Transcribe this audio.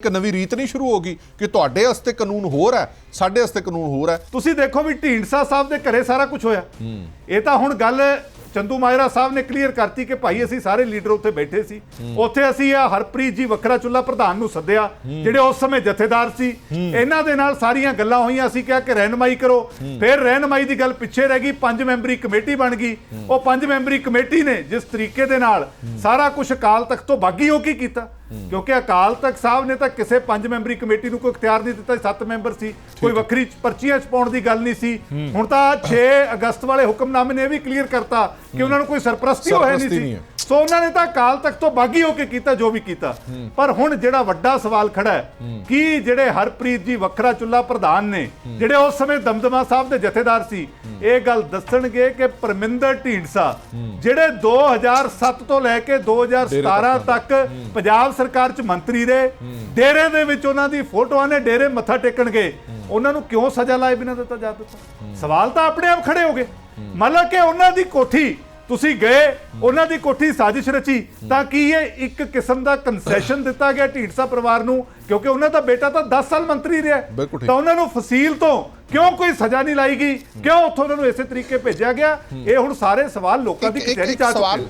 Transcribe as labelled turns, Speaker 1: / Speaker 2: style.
Speaker 1: ਇੱਕ ਨਵੀਂ ਰੀਤ ਨਹੀਂ ਸ਼ੁਰੂ ਹੋ ਗਈ ਕਿ ਤੁਹਾਡੇ ਵਾਸਤੇ ਕਾਨੂੰਨ ਹੋਰ ਹੈ ਸਾਡੇ ਵਾਸਤੇ ਕਾਨੂੰਨ ਹੋਰ ਹੈ।
Speaker 2: ਤੁਸੀਂ ਦੇਖੋ ਵੀ ਢੀਂਡਸਾ ਸਾਹਿਬ ਦੇ ਘਰੇ ਸਾਰਾ ਕੁਝ ਹੋਇਆ। ਇਹ ਤਾਂ ਹੁਣ ਗੱਲ ਚੰਦੂ ਮਾਜਰਾ ਸਾਹਿਬ ਨੇ ਕਲੀਅਰ ਕਰਤੀ ਕਿ ਭਾਈ ਅਸੀਂ ਸਾਰੇ ਲੀਡਰ ਉੱਥੇ ਬੈਠੇ ਸੀ। ਉੱਥੇ ਅਸੀਂ ਆ ਹਰਪ੍ਰੀਤ ਜੀ ਵੱਖਰਾ ਚੁੱਲਾ ਪ੍ਰਧਾਨ ਨੂੰ ਸੱਦਿਆ ਜਿਹੜੇ ਉਸ ਸਮੇਂ ਜਥੇਦਾਰ ਸੀ। ਇਹਨਾਂ ਦੇ ਨਾਲ ਸਾਰੀਆਂ ਗੱਲਾਂ ਹੋਈਆਂ ਅਸੀਂ ਕਿਹਾ ਕਿ ਰਹਿਨਮਾਈ ਕਰੋ। ਫਿਰ ਰਹਿਨਮਾਈ ਦੀ ਗੱਲ ਪਿੱਛੇ ਰਹਿ ਗਈ ਪੰਜ ਮੈਂਬਰੀ ਕਮੇਟੀ ਬਣ ਗਈ। ਉਹ ਪੰਜ ਮੈਂਬਰੀ ਕਮੇਟੀ ਨੇ ਜਿਸ ਤਰੀਕੇ ਦੇ ਨਾਲ ਸਾਰਾ ਕੁਝ ਅਕਾਲ ਤਖਤ ਤੋਂ ਬਾਗੀ ਹੋ ਕੀ ਕੀਤਾ। ਕਿਉਂਕਿ ਅਕਾਲ ਤਖਤ ਸਾਹਿਬ ਨੇ ਤਾਂ ਕਿਸੇ ਪੰਜ ਮੈਂਬਰੀ ਕਮੇਟੀ ਨੂੰ ਕੋਈ ਇਖਤਿਆਰ ਨਹੀਂ ਦਿੱਤਾ ਸੱਤ ਮੈਂਬਰ ਸੀ। ਕੋਈ ਵੱਖਰੀ ਪਰਚੀਆਂ ਛਪਾਉਣ ਦੀ ਗੱਲ ਨਹੀਂ ਸੀ। ਹੁਣ ਤਾਂ 6 ਅਗਸਤ ਵਾਲੇ ਹੁਕਮਨਾਮੇ ਨੇ ਇਹ ਵੀ ਕਲੀਅਰ ਕਰਤਾ ਕਿ ਉਹਨਾਂ ਨੂੰ ਕੋਈ ਸਰਪ੍ਰਸਤੀ ਹੋਏ ਨਹੀਂ ਸੀ। ਸੋ ਉਹਨਾਂ ਨੇ ਤਾਂ ਅਕਾਲ ਤਖਤ ਤੋਂ ਬਾਗੀ ਹੋ ਕੇ ਕੀਤਾ ਜੋ ਵੀ ਕੀਤਾ। ਪਰ ਹੁਣ ਜਿਹੜਾ ਵੱਡਾ ਸਵਾਲ ਖੜਾ ਹੈ ਕਿ ਜਿਹੜੇ ਹਰਪ੍ਰੀਤ ਜੀ ਵੱਖਰਾ ਚੁੱਲਾ ਪ੍ਰਧਾਨ ਨੇ ਜਿਹੜੇ ਉਸ ਸਮੇਂ ਦਮਦਮਾ ਸਾਹਿਬ ਦੇ ਜਥੇਦਾਰ ਸੀ ਇਹ ਗੱਲ ਦੱਸਣਗੇ ਕਿ ਪਰਮਿੰਦਰ ਢੀਂਡਸਾ ਜਿਹੜੇ 2007 ਤੋਂ ਲੈ ਕੇ 2017 ਤੱਕ। ਪੰਜਾਬ ਸਰਕਾਰ ਚ ਮੰਤਰੀ ਰਹੇ ਡੇਰੇ ਦੇ ਵਿੱਚ ਉਹਨਾਂ ਦੀ ਫੋਟੋਆਂ ਨੇ ਡੇਰੇ ਮੱਥਾ ਟੇਕਣ ਗਏ ਉਹਨਾਂ ਨੂੰ ਕਿਉਂ ਸਜ਼ਾ ਲਾਏ ਬਿਨਾਂ ਦਿੱਤਾ ਜਾ ਦਿੱਤਾ? ਸਵਾਲ ਤਾਂ ਆਪਣੇ ਆਪ ਖੜੇ ਹੋ ਗਏ। ਮੰਨ ਲਓ ਕਿ ਉਹਨਾਂ ਦੀ ਕੋਠੀ ਤੁਸੀਂ ਗਏ ਉਹਨਾਂ ਦੀ ਕੋਠੀ ਸਾਜ਼ਿਸ਼ ਰਚੀ ਤਾਂ ਕੀ ਇਹ ਇੱਕ ਕਿਸਮ ਦਾ ਕਨਸੈਸ਼ਨ ਦਿੱਤਾ ਗਿਆ ਢੀਂਡਸਾ ਪਰਿਵਾਰ ਨੂੰ? ਕਿਉਂਕਿ ਉਹਨਾਂ ਦਾ ਬੇਟਾ ਤਾਂ 10 ਸਾਲ ਮੰਤਰੀ ਰਿਹਾ। ਤਾਂ ਉਹਨਾਂ ਨੂੰ ਫਸੀਲ ਤੋਂ ਕਿਉਂ ਕੋਈ ਸਜ਼ਾ ਨਹੀਂ ਲਾਈ ਗਈ? ਕਿਉਂ ਉੱਥੋਂ ਉਹਨਾਂ ਨੂੰ ਇਸੇ ਤਰੀਕੇ ਭੇਜਿਆ ਗਿਆ? ਇਹ ਹੁਣ ਸਾਰੇ ਸਵਾਲ ਲੋਕਾਂ ਦੀ ਕਚਹਿਰੀ ਚ ਆ ਚੁੱਕੇ।